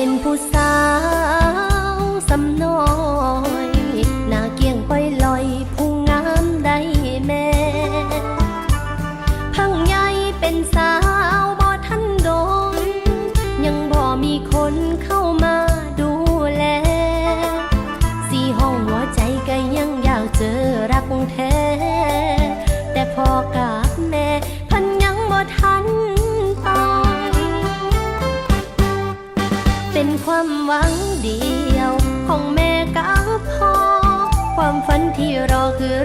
เป็นผู้สาวสำน้อยหน้าเกียงปล่อยลอยผู้งามได้แม่ พังใหญ่เป็นสาวบ่ทันโดนยังบ่มีคนเข้ามาดูแล สี่ห้องหัวใจก็ยังอยากเจอรักแท้ แต่พอก ความหวังเดียว ของแม่กับพ่อ ความฝันที่รอคือ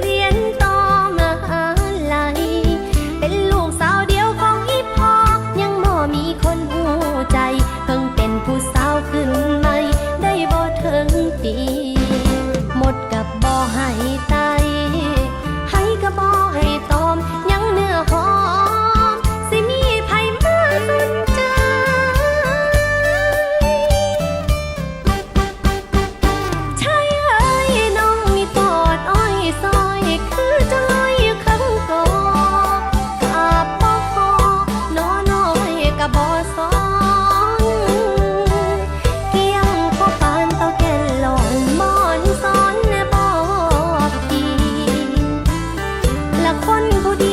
ละคนผู้ดี